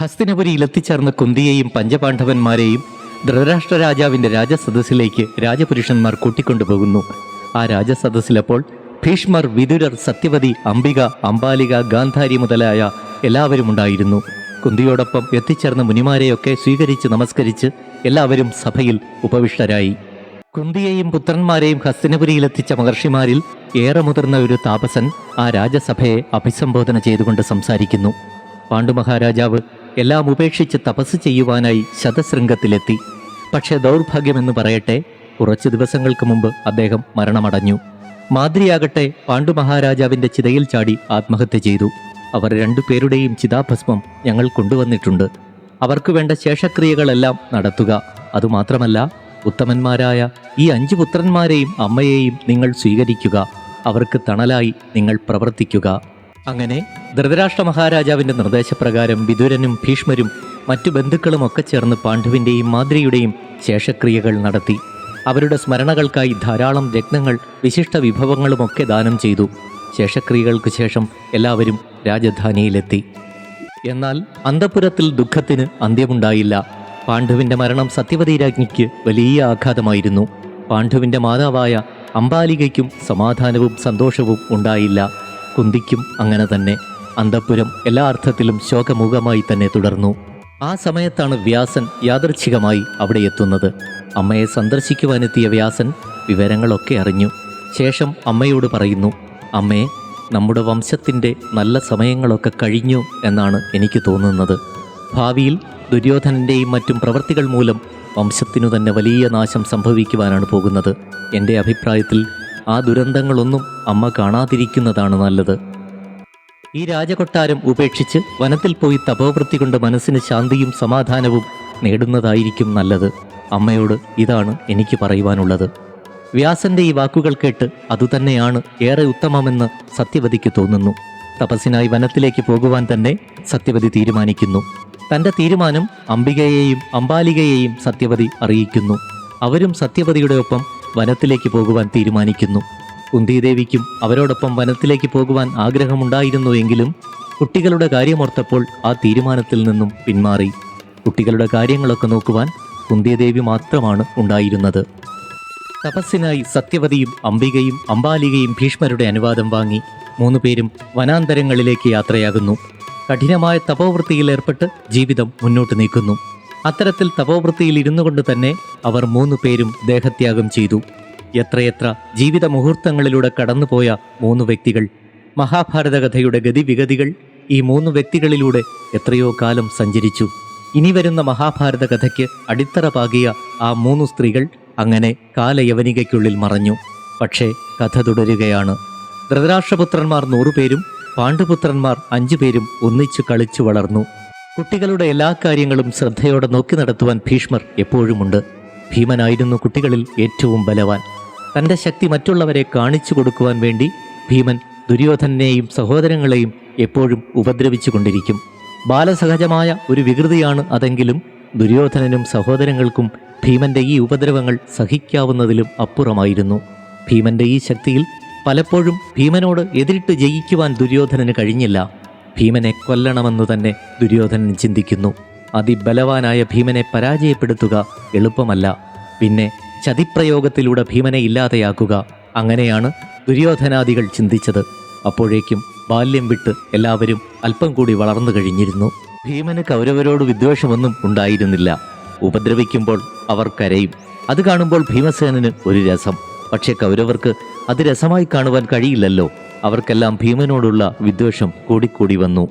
ഹസ്തിനപുരിയിൽ എത്തിച്ചേർന്ന കുന്തിയെയും പഞ്ചപാണ്ഡവന്മാരെയും ധൃതരാഷ്ട്ര രാജാവിന്റെ രാജസദസ്സിലേക്ക് രാജപുരുഷന്മാർ കൂട്ടിക്കൊണ്ടുപോകുന്നു. ആ രാജസദസ്സിലപ്പോൾ ഭീഷ്മർ വിദുരർ സത്യവതി അംബിക അംബാലിക ഗാന്ധാരി മുതലായ എല്ലാവരും ഉണ്ടായിരുന്നു. കുന്തിയോടൊപ്പം എത്തിച്ചേർന്ന മുനിമാരെയൊക്കെ സ്വീകരിച്ച് നമസ്കരിച്ച് എല്ലാവരും സഭയിൽ ഉപവിഷ്ടരായി. കുന്തിയെയും പുത്രന്മാരെയും ഹസ്തിനപുരിയിലെത്തിച്ച മഹർഷിമാരിൽ ഏറെ മുതിർന്ന ഒരു താപസൻ ആ രാജസഭയെ അഭിസംബോധന ചെയ്തുകൊണ്ട് സംസാരിക്കുന്നു. പാണ്ഡുമഹാരാജാവ് എല്ലാം ഉപേക്ഷിച്ച് തപസ് ചെയ്യുവാനായി ശതശൃംഗത്തിലെത്തി. പക്ഷേ ദൗർഭാഗ്യമെന്ന് പറയട്ടെ കുറച്ചു ദിവസങ്ങൾക്ക് മുമ്പ് അദ്ദേഹം മരണമടഞ്ഞു. മാതിരിയാകട്ടെ പാണ്ഡുമഹാരാജാവിന്റെ ചിതയിൽ ചാടി ആത്മഹത്യ ചെയ്തു. അവർ രണ്ടുപേരുടെയും ചിതാഭസ്മം ഞങ്ങൾ കൊണ്ടുവന്നിട്ടുണ്ട്. അവർക്ക് വേണ്ട ശേഷക്രിയകളെല്ലാം നടത്തുക. അതുമാത്രമല്ല ഉത്തമന്മാരായ ഈ അഞ്ചു പുത്രന്മാരെയും അമ്മയെയും നിങ്ങൾ സ്വീകരിക്കുക. അവർക്ക് തണലായി നിങ്ങൾ പ്രവർത്തിക്കുക. അങ്ങനെ ധൃതരാഷ്ട്ര മഹാരാജാവിന്റെ നിർദ്ദേശപ്രകാരം വിദുരനും ഭീഷ്മരും മറ്റു ബന്ധുക്കളും ഒക്കെ ചേർന്ന് പാണ്ഡുവിന്റെയും മാദ്രിയുടെയും ശേഷക്രിയകൾ നടത്തി. അവരുടെ സ്മരണകൾക്കായി ധാരാളം രത്നങ്ങൾ വിശിഷ്ട വിഭവങ്ങളുമൊക്കെ ദാനം ചെയ്തു. ശേഷക്രിയകൾക്ക് ശേഷം എല്ലാവരും രാജധാനിയിലെത്തി. എന്നാൽ അന്തപുരത്തിൽ ദുഃഖത്തിന് അന്ത്യമുണ്ടായില്ല. പാണ്ഡുവിന്റെ മരണം സത്യവതി രാജ്ഞിക്ക് വലിയ ആഘാതമായിരുന്നു. പാണ്ഡുവിന്റെ മാതാവായ അംബാലികയ്ക്കും സമാധാനവും സന്തോഷവും ഉണ്ടായില്ല. കുന്തിക്കും അങ്ങനെ തന്നെ. അന്തപുരം എല്ലാ അർത്ഥത്തിലും ശോകമുഖമായി തന്നെ തുടർന്നു. ആ സമയത്താണ് വ്യാസൻ യാദർച്ഛികമായി അവിടെ എത്തുന്നത്. അമ്മയെ സന്ദർശിക്കുവാനെത്തിയ വ്യാസൻ വിവരങ്ങളൊക്കെ അറിഞ്ഞു. ശേഷം അമ്മയോട് പറയുന്നു അമ്മേ നമ്മുടെ വംശത്തിന്റെ നല്ല സമയങ്ങളൊക്കെ കഴിഞ്ഞു എന്നാണ് എനിക്ക് തോന്നുന്നത്. ഭാവിയിൽ ദുര്യോധനന്റെയും മറ്റും പ്രവൃത്തികൾ മൂലം വംശത്തിനു തന്നെ വലിയ നാശം സംഭവിക്കുവാനാണ് പോകുന്നത്. എന്റെ അഭിപ്രായത്തിൽ ആ ദുരന്തങ്ങളൊന്നും അമ്മ കാണാതിരിക്കുന്നതാണ് നല്ലത്. ഈ രാജകൊട്ടാരം ഉപേക്ഷിച്ച് വനത്തിൽ പോയി തപോവൃത്തി കൊണ്ട് മനസ്സിന് ശാന്തിയും സമാധാനവും നേടുന്നതായിരിക്കും നല്ലത്. അമ്മയോട് ഇതാണ് എനിക്ക് പറയുവാനുള്ളത്. വ്യാസന്റെ ഈ വാക്കുകൾ കേട്ട് അതുതന്നെയാണ് ഏറെ ഉത്തമമെന്ന് സത്യവതിക്ക് തോന്നുന്നു. തപസ്സിനായി വനത്തിലേക്ക് പോകുവാൻ തന്നെ സത്യവതി തീരുമാനിക്കുന്നു. തന്റെ തീരുമാനം അംബികയെയും അംബാലികയെയും സത്യവതി അറിയിക്കുന്നു. അവരും സത്യവതിയുടെ ഒപ്പം വനത്തിലേക്ക് പോകുവാൻ തീരുമാനിക്കുന്നു. കുന്തിദേവിക്കും അവരോടൊപ്പം വനത്തിലേക്ക് പോകുവാൻ ആഗ്രഹമുണ്ടായിരുന്നുവെങ്കിലും കുട്ടികളുടെ കാര്യമോർത്തപ്പോൾ ആ തീരുമാനത്തിൽ നിന്നും പിന്മാറി. കുട്ടികളുടെ കാര്യങ്ങളൊക്കെ നോക്കുവാൻ കുന്തിദേവി മാത്രമാണ് ഉണ്ടായിരുന്നത്. തപസ്സിനായി സത്യവതിയും അംബികയും അംബാലികയും ഭീഷ്മരുടെ അനുവാദം വാങ്ങി മൂന്നുപേരും വനാന്തരങ്ങളിലേക്ക് യാത്രയാകുന്നു. കഠിനമായ തപോവൃത്തിയിൽ ഏർപ്പെട്ട് ജീവിതം മുന്നോട്ട് നീക്കുന്നു. അത്തരത്തിൽ തപോവൃത്തിയിൽ ഇരുന്നു കൊണ്ട് തന്നെ അവർ മൂന്ന് പേരും ദേഹത്യാഗം ചെയ്തു. എത്രയെത്ര ജീവിത മുഹൂർത്തങ്ങളിലൂടെ കടന്നുപോയ മൂന്ന് വ്യക്തികൾ മഹാഭാരത കഥയുടെ ഗതിവിഗതികൾ ഈ മൂന്ന് വ്യക്തികളിലൂടെ എത്രയോ കാലം സഞ്ചരിച്ചു. ഇനി വരുന്ന മഹാഭാരത കഥയ്ക്ക് അടിത്തറ പാകിയ ആ മൂന്ന് സ്ത്രീകൾ അങ്ങനെ കാലയവനികയ്ക്കുള്ളിൽ മറഞ്ഞു. പക്ഷേ കഥ തുടരുകയാണ്. ധൃതരാഷ്ട്രപുത്രന്മാർ നൂറുപേരും പാണ്ഡുപുത്രന്മാർ അഞ്ചുപേരും ഒന്നിച്ചു കളിച്ചു വളർന്നു. കുട്ടികളുടെ എല്ലാ കാര്യങ്ങളും ശ്രദ്ധയോടെ നോക്കി നടത്തുവാൻ ഭീഷ്മർ എപ്പോഴുമുണ്ട്. ഭീമനായിരുന്നു കുട്ടികളിൽ ഏറ്റവും ബലവാൻ. തന്റെ ശക്തി മറ്റുള്ളവരെ കാണിച്ചു കൊടുക്കുവാൻ വേണ്ടി ഭീമൻ ദുര്യോധനെയും സഹോദരങ്ങളെയും എപ്പോഴും ഉപദ്രവിച്ചു കൊണ്ടിരിക്കും. ബാലസഹജമായ ഒരു വികൃതിയാണ് അതെങ്കിലും ദുര്യോധനനും സഹോദരങ്ങൾക്കും ഭീമന്റെ ഈ ഉപദ്രവങ്ങൾ സഹിക്കാവുന്നതിലും അപ്പുറമായിരുന്നു. ഭീമന്റെ ഈ ശക്തിയിൽ പലപ്പോഴും ഭീമനോട് എതിരിട്ട് ജയിക്കുവാൻ ദുര്യോധനന് കഴിഞ്ഞില്ല. ഭീമനെ കൊല്ലണമെന്നു തന്നെ ദുര്യോധനൻ ചിന്തിക്കുന്നു. അതിബലവാനായ ഭീമനെ പരാജയപ്പെടുത്തുക എളുപ്പമല്ല. പിന്നെ ചതിപ്രയോഗത്തിലൂടെ ഭീമനെ ഇല്ലാതെയാക്കുക. അങ്ങനെയാണ് ദുര്യോധനാദികൾ ചിന്തിച്ചത്. അപ്പോഴേക്കും ബാല്യം വിട്ട് എല്ലാവരും അല്പം കൂടി വളർന്നു കഴിഞ്ഞിരുന്നു. ഭീമന് കൗരവരോട് വിദ്വേഷമൊന്നും ഉണ്ടായിരുന്നില്ല. ഉപദ്രവിക്കുമ്പോൾ അവർ കരയും. അത് കാണുമ്പോൾ ഭീമസേനന് ഒരു രസം. പക്ഷേ കൗരവർക്ക് അത് രസമായി കാണുവാൻ കഴിയില്ലല്ലോ. അവർക്കെല്ലാം ഭീമനോടുള്ള വിദ്വേഷം കൂടിക്കൂടി വന്നു.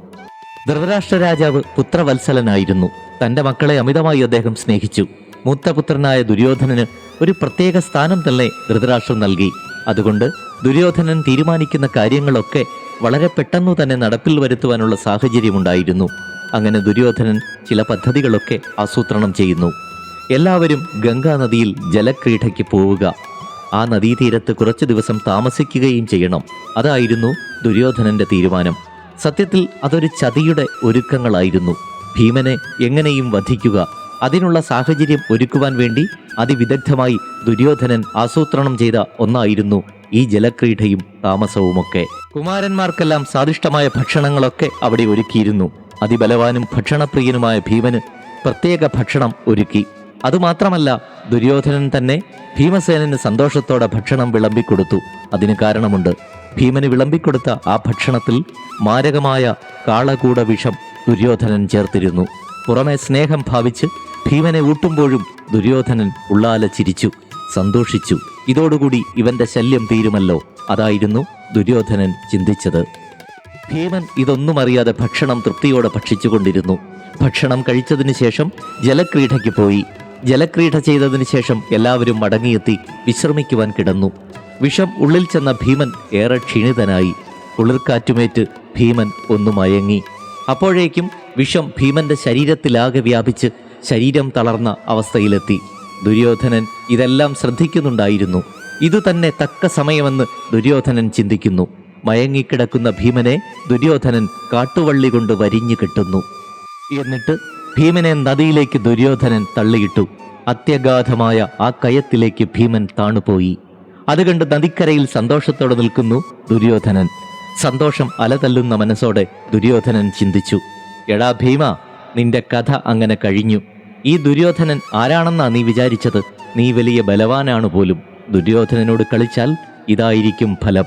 ധൃതരാഷ്ട്ര രാജാവ് പുത്രവത്സലനായിരുന്നു. തന്റെ മക്കളെ അമിതമായി അദ്ദേഹം സ്നേഹിച്ചു. മൂത്തപുത്രനായ ദുര്യോധനന് ഒരു പ്രത്യേക സ്ഥാനം തന്നെ ധൃതരാഷ്ട്രം നൽകി. അതുകൊണ്ട് ദുര്യോധനൻ തീരുമാനിക്കുന്ന കാര്യങ്ങളൊക്കെ വളരെ പെട്ടെന്നു തന്നെ നടപ്പിൽ വരുത്തുവാനുള്ള സാഹചര്യമുണ്ടായിരുന്നു. അങ്ങനെ ദുര്യോധനൻ ചില പദ്ധതികളൊക്കെ ആസൂത്രണം ചെയ്യുന്നു. എല്ലാവരും ഗംഗാനദിയിൽ ജലക്രീഡയ്ക്ക് പോവുക. ആ നദീതീരത്ത് കുറച്ചു ദിവസം താമസിക്കുകയും ചെയ്യണം. അതായിരുന്നു ദുര്യോധനന്റെ തീരുമാനം. സത്യത്തിൽ അതൊരു ചതിയുടെ ഒരുക്കങ്ങളായിരുന്നു. ഭീമനെ എങ്ങനെയും വധിക്കുക. അതിനുള്ള സാഹചര്യം ഒരുക്കുവാൻ വേണ്ടി അതിവിദഗ്ധമായി ദുര്യോധനൻ ആസൂത്രണം ചെയ്ത ഒന്നായിരുന്നു ഈ ജലക്രീഡയും താമസവുമൊക്കെ. കുമാരന്മാർക്കെല്ലാം സ്വാദിഷ്ടമായ ഭക്ഷണങ്ങളൊക്കെ അവിടെ ഒരുക്കിയിരുന്നു. അതിബലവാനും ഭക്ഷണപ്രിയനുമായ ഭീമന് പ്രത്യേക ഭക്ഷണം ഒരുക്കി. അതുമാത്രമല്ല ദുര്യോധനൻ തന്നെ ഭീമസേനന് സന്തോഷത്തോടെ ഭക്ഷണം വിളമ്പിക്കൊടുത്തു. അതിന് കാരണമുണ്ട്. ഭീമന് വിളമ്പിക്കൊടുത്ത ആ ഭക്ഷണത്തിൽ മാരകമായ കാളകൂട വിഷം ദുര്യോധനൻ ചേർത്തിരുന്നു. പുറമെ സ്നേഹം ഭാവിച്ച് ഭീമനെ ഊട്ടുമ്പോഴും ദുര്യോധനൻ ഉള്ളാല ചിരിച്ചു സന്തോഷിച്ചു. ഇതോടുകൂടി ഇവന്റെ ശല്യം തീരുമല്ലോ. അതായിരുന്നു ദുര്യോധനൻ ചിന്തിച്ചത്. ഭീമൻ ഇതൊന്നും അറിയാതെ ഭക്ഷണം തൃപ്തിയോടെ ഭക്ഷിച്ചുകൊണ്ടിരുന്നു. ഭക്ഷണം കഴിച്ചതിന് ശേഷം ജലക്രീഡയ്ക്ക് പോയി. ജലക്രീഡ ചെയ്തതിനു ശേഷം എല്ലാവരും മടങ്ങിയെത്തി വിശ്രമിക്കുവാൻ കിടന്നു. വിഷം ഉള്ളിൽ ചെന്ന ഭീമൻ ഏറെ ക്ഷീണിതനായി. കുളിർക്കാറ്റുമേറ്റ് ഭീമൻ ഒന്നു മയങ്ങി. അപ്പോഴേക്കും വിഷം ഭീമന്റെ ശരീരത്തിലാകെ വ്യാപിച്ച് ശരീരം തളർന്ന അവസ്ഥയിലെത്തി. ദുര്യോധനൻ ഇതെല്ലാം ശ്രദ്ധിക്കുന്നുണ്ടായിരുന്നു. ഇതുതന്നെ തക്ക സമയമെന്ന് ദുര്യോധനൻ ചിന്തിക്കുന്നു. മയങ്ങിക്കിടക്കുന്ന ഭീമനെ ദുര്യോധനൻ കാട്ടുവള്ളി കൊണ്ട് വരിഞ്ഞു കെട്ടുന്നു. എന്നിട്ട് ഭീമനെ നദിയിലേക്ക് ദുര്യോധനൻ തള്ളിയിട്ടു. അത്യഗാധമായ ആ കയത്തിലേക്ക് ഭീമൻ താണുപോയി. അത് കണ്ട് നദിക്കരയിൽ സന്തോഷത്തോടെ നിൽക്കുന്നു ദുര്യോധനൻ. സന്തോഷം അലതല്ലുന്ന മനസ്സോടെ ദുര്യോധനൻ ചിന്തിച്ചു. എടാ ഭീമ നിന്റെ കഥ അങ്ങനെ കഴിഞ്ഞു. ഈ ദുര്യോധനൻ ആരാണെന്നാ നീ വിചാരിച്ചത്? നീ വലിയ ബലവാനാണ് പോലും. ദുര്യോധനനോട് കളിച്ചാൽ ഇതായിരിക്കും ഫലം.